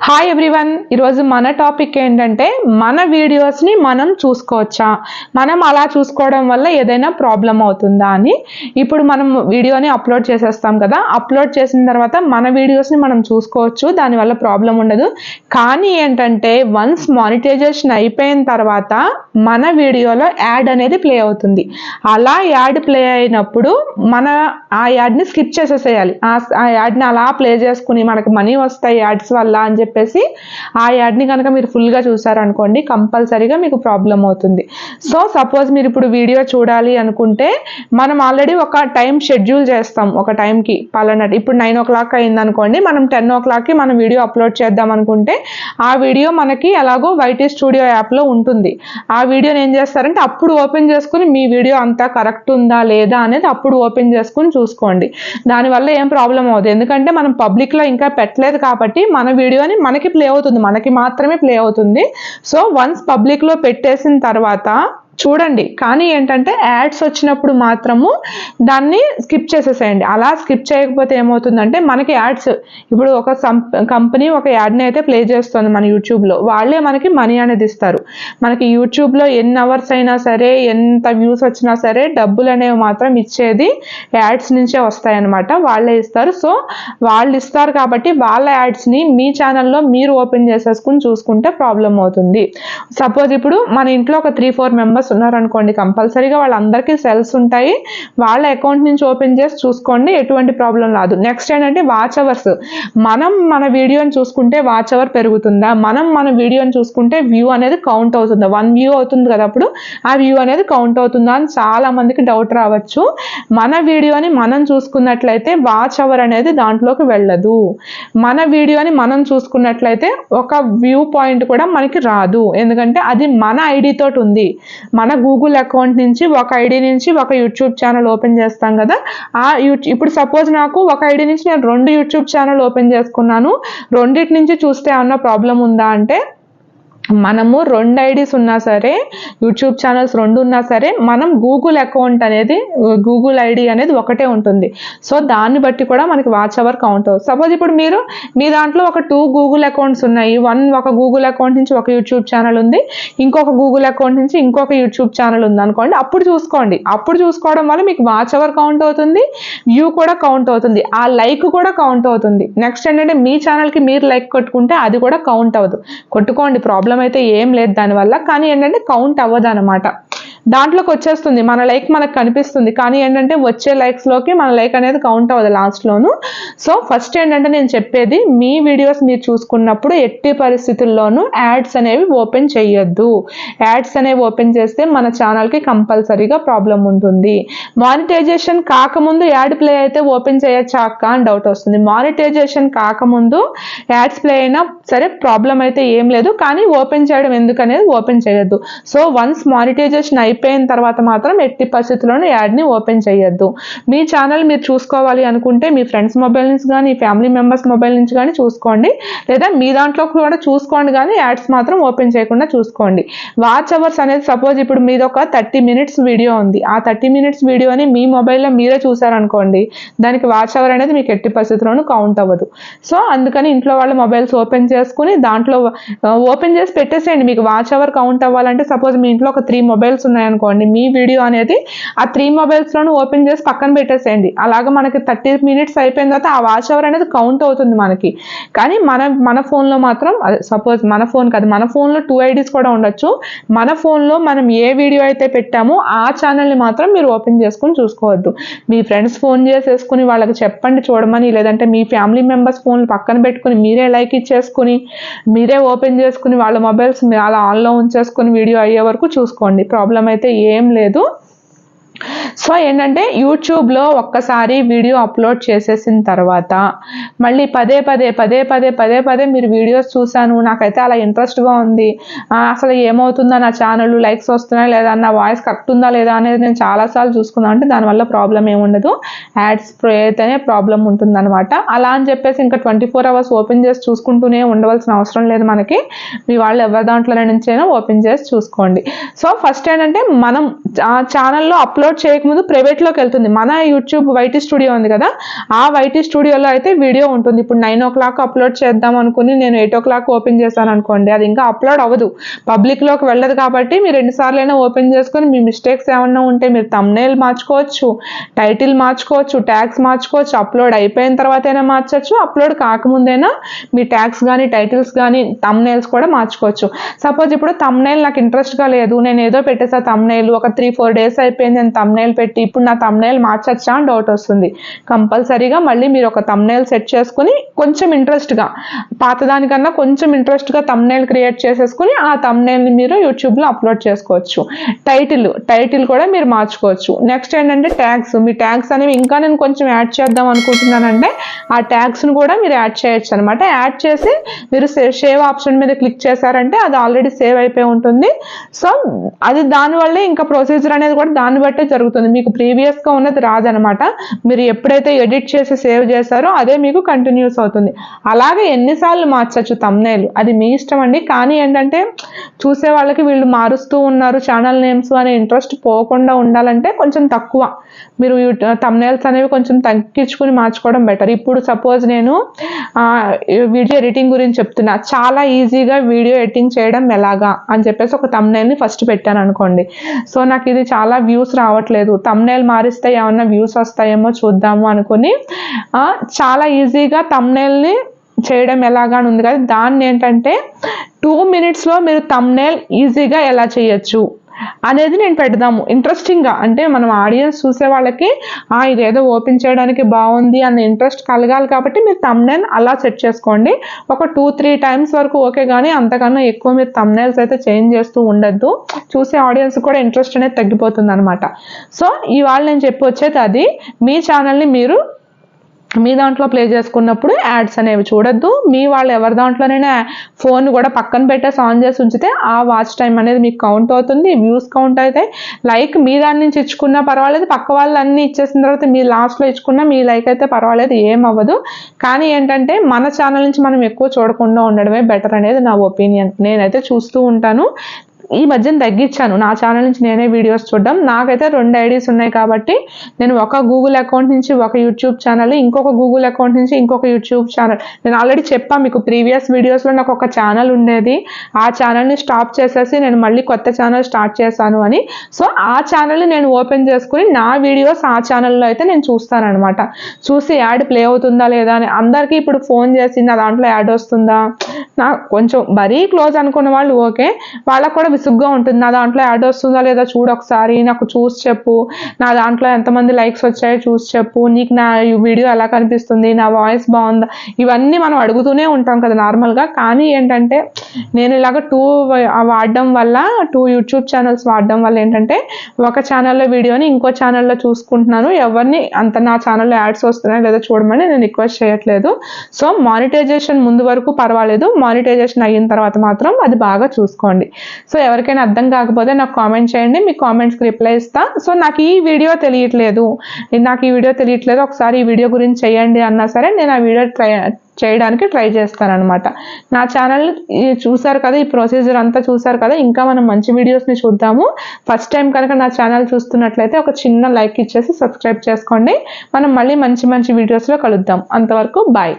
Hi everyone ఈరోజు మన topic ఏంటంటే మన వీడియోస్ని మనం చూసుకోవచ్చా? మనం అలా చూసుకోవడం వల్ల ఏదైనా ప్రాబ్లం అవుతుందా అని. ఇప్పుడు మనం వీడియోని అప్లోడ్ చేసేస్తాం కదా. అప్లోడ్ చేసిన తర్వాత మన వీడియోస్ని మనం చూసుకోవచ్చు దానివల్ల ప్రాబ్లం ఉండదు. కానీ ఏంటంటే వన్స్ మానిటైజేషన్ అయిపోయిన తర్వాత మన వీడియోలో యాడ్ అనేది ప్లే అవుతుంది. అలా యాడ్ ప్లే అయినప్పుడు మన ఆ యాడ్ని స్కిప్ చేసేసేయాలి. ఆ- ఆ యాడ్ని అలా ప్లే చేసుకుని మనకి మనీ వస్తాయి యాడ్స్ వల్ల అని చెప్పేసి ఆ యాడ్ని కనుక మీరు ఫుల్గా చూసారనుకోండి కంపల్సరీగా మీకు ప్రాబ్లం అవుతుంది. సో సపోజ్ మీరు ఇప్పుడు వీడియో చూడాలి అనుకుంటే మనం ఆల్రెడీ ఒక టైం షెడ్యూల్ చేస్తాం ఒక టైంకి పలానా ఇప్పుడు నైన్ ఓ క్లాక్ అయింది అనుకోండి మనం టెన్ ఓ క్లాక్కి మనం వీడియో అప్లోడ్ చేద్దాం అనుకుంటే ఆ వీడియో మనకి ఎలాగో వైటీ స్టూడియో యాప్లో ఉంటుంది. ఆ వీడియోని ఏం చేస్తారంటే అప్పుడు ఓపెన్ చేసుకుని మీ వీడియో అంతా కరెక్ట్ ఉందా లేదా అనేది అప్పుడు ఓపెన్ చేసుకుని చూసుకోండి. దానివల్ల ఏం ప్రాబ్లం అవ్వదు. ఎందుకంటే మనం పబ్లిక్లో ఇంకా పెట్టలేదు కాబట్టి మన వీడియోని మనకి ప్లే అవుతుంది. మనకి మాత్రమే ప్లే అవుతుంది. సో వన్స్ పబ్లిక్లో పెట్టేసిన తర్వాత చూడండి. కానీ ఏంటంటే యాడ్స్ వచ్చినప్పుడు మాత్రము దాన్ని స్కిప్ చేసేసేయండి. అలా స్కిప్ చేయకపోతే ఏమవుతుందంటే మనకి యాడ్స్ ఇప్పుడు ఒక కంపెనీ ఒక యాడ్ని అయితే ప్లే చేస్తుంది మన యూట్యూబ్లో. వాళ్ళే మనకి మనీ అనేది ఇస్తారు. మనకి యూట్యూబ్లో ఎన్ని అవర్స్ అయినా సరే ఎంత వ్యూస్ వచ్చినా సరే డబ్బులు అనేవి మాత్రం ఇచ్చేది యాడ్స్ నుంచే వస్తాయి అన్నమాట వాళ్ళే ఇస్తారు. సో వాళ్ళు ఇస్తారు కాబట్టి వాళ్ళ యాడ్స్ని మీ ఛానల్లో మీరు ఓపెన్ చేసేసుకుని చూసుకుంటే ప్రాబ్లం అవుతుంది. సపోజ్ ఇప్పుడు మన ఇంట్లో ఒక త్రీ ఫోర్ మెంబర్స్ ఉన్నారనుకోండి కంపల్సరీగా వాళ్ళందరికీ సెల్స్ ఉంటాయి. వాళ్ళ అకౌంట్ నుంచి ఓపెన్ చేసి చూసుకోండి ఎటువంటి ప్రాబ్లం రాదు. నెక్స్ట్ ఏంటంటే వాచ్ అవర్స్. మనం మన వీడియోని చూసుకుంటే వాచ్ అవర్ పెరుగుతుందా? మనం మన వీడియోని చూసుకుంటే వ్యూ అనేది కౌంట్ అవుతుందా? వన్ వ్యూ అవుతుంది కదా అప్పుడు ఆ వ్యూ అనేది కౌంట్ అవుతుందా అని చాలా మందికి డౌట్ రావచ్చు. మన వీడియోని మనం చూసుకున్నట్లయితే వాచ్ అవర్ అనేది దాంట్లోకి వెళ్ళదు. మన వీడియోని మనం చూసుకున్నట్లయితే ఒక వ్యూ పాయింట్ కూడా మనకి రాదు. ఎందుకంటే అది మన ఐడి తోటి ఉంది. మన గూగుల్ అకౌంట్ నుంచి ఒక ఐడి నుంచి ఒక యూట్యూబ్ ఛానల్ ఓపెన్ చేస్తాం కదా. ఆ యూట్యూబ్ ఇప్పుడు సపోజ్ నాకు ఒక ఐడి నుంచి నేను రెండు యూట్యూబ్ ఛానల్ ఓపెన్ చేసుకున్నాను. రెండిటి నుంచి చూస్తే ఏమన్నా ప్రాబ్లం ఉందా అంటే మనము రెండు ఐడీస్ ఉన్నా సరే యూట్యూబ్ ఛానల్స్ రెండు ఉన్నా సరే మనం గూగుల్ అకౌంట్ అనేది గూగుల్ ఐడి అనేది ఒకటే ఉంటుంది. సో దాన్ని బట్టి కూడా మనకి వాచ్ అవర్ కౌంట్ అవుతుంది. సపోజ్ ఇప్పుడు మీరు మీ దాంట్లో ఒక టూ గూగుల్ అకౌంట్స్ ఉన్నాయి. వన్ ఒక గూగుల్ అకౌంట్ నుంచి ఒక యూట్యూబ్ ఛానల్ ఉంది. ఇంకొక గూగుల్ అకౌంట్ నుంచి ఇంకొక యూట్యూబ్ ఛానల్ ఉంది అనుకోండి అప్పుడు చూసుకోండి. అప్పుడు చూసుకోవడం వల్ల మీకు వాచ్ అవర్ కౌంట్ అవుతుంది వ్యూ కూడా కౌంట్ అవుతుంది. ఆ లైక్ కూడా కౌంట్ అవుతుంది. నెక్స్ట్ ఏంటంటే మీ ఛానల్కి మీరు లైక్ కొట్టుకుంటే అది కూడా కౌంట్ అవ్వదు. కొట్టుకోండి ప్రాబ్లం అయితే ఏం లేదు దానివల్ల. కానీ ఏంటంటే కౌంట్ అవ్వదు అనమాట దాంట్లోకి వచ్చేస్తుంది. మన లైక్ మనకు కనిపిస్తుంది. కానీ ఏంటంటే వచ్చే లైక్స్లోకి మన లైక్ అనేది కౌంట్ అవ్వదు లాస్ట్లోను సో ఫస్ట్ ఏంటంటే నేను చెప్పేది మీ వీడియోస్ మీరు చూసుకున్నప్పుడు ఎట్టి పరిస్థితుల్లోనూ యాడ్స్ అనేవి ఓపెన్ చేయొద్దు యాడ్స్ అనేవి ఓపెన్ చేస్తే మన ఛానల్కి కంపల్సరీగా ప్రాబ్లం ఉంటుంది. మానిటైజేషన్ కాకముందు యాడ్ ప్లే అయితే ఓపెన్ చేయొచ్చా అక్క అని డౌట్ వస్తుంది. మానిటైజేషన్ కాకముందు యాడ్స్ ప్లే అయినా సరే ప్రాబ్లం అయితే ఏం లేదు. కానీ ఓపెన్ చేయడం ఎందుకనేది ఓపెన్ చేయొద్దు. సో వన్స్ మానిటైజేషన్ అయిపోయిన తర్వాత మాత్రం ఎట్టి పరిస్థితుల్లోనూ యాడ్ని ఓపెన్ చేయొద్దు. మీ ఛానల్ మీరు చూసుకోవాలి అనుకుంటే మీ ఫ్రెండ్స్ మొబైల్ నుంచి కానీ ఫ్యామిలీ మెంబర్స్ మొబైల్ నుంచి కానీ చూసుకోండి. లేదా మీ దాంట్లో కూడా చూసుకోండి కానీ యాడ్స్ మాత్రం ఓపెన్ చేయకుండా చూసుకోండి. వాచ్ అవర్స్ అనేది సపోజ్ ఇప్పుడు మీద ఒక థర్టీ మినిట్స్ వీడియో ఉంది. ఆ థర్టీ మినిట్స్ వీడియోని మీ మొబైల్లో మీరే చూసారనుకోండి దానికి వాచ్ అవర్ అనేది మీకు ఎట్టి పరిస్థితుల్లోనూ కౌంట్ అవ్వదు. సో అందుకని ఇంట్లో వాళ్ళ మొబైల్స్ ఓపెన్ చేసుకుని దాంట్లో ఓపెన్ చేసి పెట్టేసేయండి. మీకు వాచ్ అవర్ కౌంట్ అవ్వాలంటే సపోజ్ మీ ఇంట్లో ఒక త్రీ మొబైల్స్ ఉన్నాయి ఉన్నాయనుకోండి మీ వీడియో అనేది ఆ త్రీ మొబైల్స్లోనూ ఓపెన్ చేసి పక్కన పెట్టేసేయండి. అలాగ మనకి థర్టీ మినిట్స్ అయిపోయిన తర్వాత ఆ వాచ్ అవర్ అనేది కౌంట్ అవుతుంది మనకి. కానీ మన మన ఫోన్లో మాత్రం సపోజ్ మన ఫోన్ కాదు మన ఫోన్లో టూ ఐడీస్ కూడా ఉండొచ్చు. మన ఫోన్లో మనం ఏ వీడియో అయితే పెట్టామో ఆ ఛానల్ని మాత్రం మీరు ఓపెన్ చేసుకుని చూసుకోవద్దు. మీ ఫ్రెండ్స్ ఫోన్ చేసేసుకుని వాళ్ళకి చెప్పండి చూడమని లేదంటే మీ ఫ్యామిలీ మెంబర్స్ ఫోన్లు పక్కన పెట్టుకుని మీరే లైక్ ఇచ్చేసుకుని మీరే ఓపెన్ చేసుకుని వాళ్ళ మొబైల్స్ అలా ఆన్లో ఉంచేసుకుని వీడియో అయ్యే వరకు చూసుకోండి. ప్రాబ్లం అయితే అయితే ఏం లేదు. సో ఏంటంటే యూట్యూబ్లో ఒక్కసారి వీడియో అప్లోడ్ చేసేసిన తర్వాత మళ్ళీ పదే పదే పదే పదే పదే పదే మీరు వీడియోస్ చూశాను నాకైతే అలా ఇంట్రెస్ట్గా ఉంది. అసలు ఏమవుతుందా నా ఛానల్ లైక్స్ వస్తున్నాయా లేదా నా వాయిస్ కరెక్ట్ ఉందా లేదా అనేది నేను చాలాసార్లు చూసుకున్నాను అంటే దానివల్ల ప్రాబ్లం ఏముండదు యాడ్స్ అయితేనే ప్రాబ్లం ఉంటుందన్నమాట. అలా అని చెప్పేసి ఇంకా ట్వంటీ ఫోర్ అవర్స్ ఓపెన్ చేసి చూసుకుంటూనే ఉండవలసిన అవసరం లేదు మనకి. మీ వాళ్ళు ఎవరి దాంట్లో నుంచైనా ఓపెన్ చేసి చూసుకోండి. సో ఫస్ట్ ఏంటంటే మనం ఛానల్లో అప్లోడ్ చేయక ముందు ప్రైవేట్లోకి వెళ్తుంది. మన యూట్యూబ్ వైటీ స్టూడియో ఉంది కదా ఆ వైటీ స్టూడియోలో అయితే వీడియో ఉంటుంది. ఇప్పుడు నైన్ ఓ క్లాక్ అప్లోడ్ చేద్దాం అనుకుని నేను ఎయిట్ ఓ క్లాక్ ఓపెన్ చేశాను అనుకోండి అది ఇంకా అప్లోడ్ అవ్వదు. పబ్లిక్లోకి వెళ్ళదు కాబట్టి మీరు ఎన్నిసార్లు అయినా ఓపెన్ చేసుకొని మీ మిస్టేక్స్ ఏమన్నా ఉంటే మీరు తమ్నేల్ మార్చుకోవచ్చు టైటిల్ మార్చుకోవచ్చు ట్యాగ్స్ మార్చుకోవచ్చు అప్లోడ్ అయిపోయిన తర్వాత అయినా మార్చచ్చు అప్లోడ్ కాకముందైనా మీ ట్యాగ్స్ కానీ టైటిల్స్ కానీ తమ్నేల్స్ కూడా మార్చుకోవచ్చు. సపోజ్ ఇప్పుడు తమ్నేల్ నాకు ఇంట్రెస్ట్గా లేదు నేను ఏదో పెట్టేసా తమ్నేల్ ఒక త్రీ ఫోర్ డేస్ అయిపోయింది నేను తమ్నేల్ పెట్టి ఇప్పుడు నా తమ్నేల్ మార్చచ్చా అని డౌట్ వస్తుంది. కంపల్సరీగా మళ్ళీ మీరు ఒక తమ్నేల్ సెట్ చేసుకుని కొంచెం ఇంట్రెస్ట్గా పాతదానికన్నా కొంచెం ఇంట్రెస్ట్గా తమ్నేల్ క్రియేట్ చేసేసుకుని ఆ తమ్నేల్ని మీరు యూట్యూబ్లో అప్లోడ్ చేసుకోవచ్చు. టైటిల్ టైటిల్ కూడా మీరు మార్చుకోవచ్చు. నెక్స్ట్ ఏంటంటే ట్యాగ్స్ మీ ట్యాగ్స్ అనేవి ఇంకా నేను కొంచెం యాడ్ చేద్దాం అనుకుంటున్నానంటే ఆ ట్యాగ్స్ను కూడా మీరు యాడ్ చేయొచ్చు అనమాట యాడ్ చేసి మీరు సేవ్ ఆప్షన్ మీద క్లిక్ చేశారంటే అది ఆల్రెడీ సేవ్ అయిపోయి ఉంటుంది. సో అది దానివల్లే ఇంకా ప్రొసీజర్ అనేది కూడా దాన్ని బట్టే జరుగుతుంది. మీకు ప్రీవియస్గా ఉన్నది రాదనమాట. మీరు ఎప్పుడైతే ఎడిట్ చేసి సేవ్ చేశారో అదే మీకు కంటిన్యూస్ అవుతుంది. అలాగే ఎన్నిసార్లు మార్చచ్చు తమ్నేలు అది మీ ఇష్టం అండి. కానీ ఏంటంటే చూసే వాళ్ళకి వీళ్ళు మారుస్తూ ఉన్నారు. ఛానల్ నేమ్స్ అనే ఇంట్రెస్ట్ పోకుండా ఉండాలంటే కొంచెం తక్కువ. మీరు తమ్నేల్స్ అనేవి కొంచెం తగ్గించుకుని మార్చుకోవడం బెటర్ ఇప్పుడు సపోజ్ నేను వీడియో ఎడిటింగ్ గురించి చెప్తున్నా. చాలా ఈజీగా వీడియో ఎడిటింగ్ చేయడం ఎలాగా అని చెప్పేసి ఒక తమ్నేల్ని ఫస్ట్ పెట్టాను అనుకోండి. సో నాకు ఇది చాలా వ్యూస్ రావట్లేదు. తమ్నేల్ మారిస్తే ఏమన్నా వ్యూస్ వస్తాయేమో చూద్దాము అనుకుని చాలా ఈజీగా తమ్నేల్ని చేయడం ఎలాగా అని ఉంది. కదా దాన్ని ఏంటంటే టూ మినిట్స్లో మీరు తమ్నేల్ ఈజీగా ఎలా చేయొచ్చు? అనేది నేను పెడదాము. ఇంట్రెస్టింగ్గా అంటే మనం ఆడియన్స్ చూసే వాళ్ళకి ఇదేదో ఓపెన్ చేయడానికి బాగుంది అన్న ఇంట్రెస్ట్ కలగాలి కాబట్టి మీరు తమ్నైల్ అలా సెట్ చేసుకోండి. ఒక టూ త్రీ టైమ్స్ వరకు ఓకే కానీ అంతకన్నా ఎక్కువ మీరు తమ్నైల్స్ అయితే చేంజ్ చేస్తూ ఉండద్దు. చూసే ఆడియన్స్ కూడా ఇంట్రెస్ట్ అనేది తగ్గిపోతుంది అనమాట సో ఇవాళ నేను చెప్పి వచ్చేది అది. మీ ఛానల్ని మీరు మీ దాంట్లో ప్లే చేసుకున్నప్పుడు యాడ్స్ అనేవి చూడొద్దు. మీ వాళ్ళు ఎవరి దాంట్లోనైనా ఫోన్ కూడా పక్కన పెట్టేసి ఆన్ చేసి ఉంచితే ఆ వాచ్ టైం అనేది మీకు కౌంట్ అవుతుంది. వ్యూస్ కౌంట్ అవుతాయి. లైక్ మీ దాని నుంచి ఇచ్చుకున్నా పర్వాలేదు. పక్క వాళ్ళు అన్ని ఇచ్చేసిన తర్వాత మీ లాస్ట్లో ఇచ్చుకున్నా మీ లైక్ అయితే పర్వాలేదు. ఏం అవ్వదు. కానీ ఏంటంటే మన ఛానల్ నుంచి మనం ఎక్కువ చూడకుండా ఉండడమే బెటర్ అనేది నా ఒపీనియన్. నేనైతే చూస్తూ ఉంటాను. ఈ మధ్యన తగ్గించాను. నా ఛానల్ నుంచి నేనే వీడియోస్ చూడడం. నాకైతే రెండు ఐడీస్ ఉన్నాయి కాబట్టి నేను ఒక గూగుల్ అకౌంట్ నుంచి ఒక యూట్యూబ్ ఛానల్ ఇంకొక గూగుల్ అకౌంట్ నుంచి ఇంకొక యూట్యూబ్ ఛానల్ నేను ఆల్రెడీ చెప్పాను మీకు ప్రీవియస్ వీడియోస్లో నాకు ఒక ఛానల్ ఉండేది. ఆ ఛానల్ని స్టాప్ చేసేసి నేను మళ్ళీ కొత్త ఛానల్ స్టార్ట్ చేశాను అని. సో ఆ ఛానల్ని నేను ఓపెన్ చేసుకుని నా వీడియోస్ ఆ ఛానల్లో అయితే నేను చూస్తాను అనమాట చూసి యాడ్ ప్లే అవుతుందా లేదా అని. అందరికీ ఇప్పుడు ఫోన్ చేసి నా దాంట్లో యాడ్ వస్తుందా? నా కొంచెం మరీ క్లోజ్ అనుకున్న వాళ్ళు ఓకే. వాళ్ళకు కూడా విసుగ్గా ఉంటుంది. నా దాంట్లో యాడ్ వస్తుందా లేదా చూడు ఒకసారి. నాకు చూసి చెప్పు. నా దాంట్లో ఎంతమంది లైక్స్ వచ్చాయో చూసి చెప్పు. నీకు నా వీడియో ఎలా కనిపిస్తుంది? నా వాయిస్ బాగుందా? ఇవన్నీ మనం అడుగుతూనే ఉంటాం కదా నార్మల్గా కానీ ఏంటంటే నేను ఇలాగ టూ వాడడం వల్ల టూ యూట్యూబ్ ఛానల్స్ వాడడం వల్ల ఏంటంటే ఒక ఛానల్లో వీడియోని ఇంకో ఛానల్లో చూసుకుంటున్నాను. ఎవరిని అంత నా ఛానల్లో యాడ్స్ వస్తున్నాయో లేదా చూడమని నేను రిక్వెస్ట్ చేయట్లేదు. సో మానిటైజేషన్ ముందు వరకు పర్వాలేదు. మానిటైజేషన్ అయిన తర్వాత మాత్రం అది బాగా చూసుకోండి. సో ఎవరికైనా అర్థం కాకపోతే నాకు కామెంట్ చేయండి మీ కామెంట్స్కి రిప్లై ఇస్తా. సో నాకు ఈ వీడియో తెలియట్లేదు. నాకు ఈ వీడియో తెలియట్లేదు. ఒకసారి ఈ వీడియో గురించి చేయండి అన్నా సరే నేను ఆ వీడియో ట్రై చేయడానికి ట్రై చేస్తానన్నమాట. నా ఛానల్ చూసారు కదా ఈ ప్రొసీజర్ అంతా చూసారు కదా ఇంకా మనం మంచి వీడియోస్ని చూద్దాము. ఫస్ట్ టైం కనుక నా ఛానల్ చూస్తున్నట్లయితే ఒక చిన్న లైక్ ఇచ్చేసి సబ్స్క్రైబ్ చేసుకోండి. మనం మళ్ళీ మంచి మంచి వీడియోస్లో కలుద్దాం. అంతవరకు బాయ్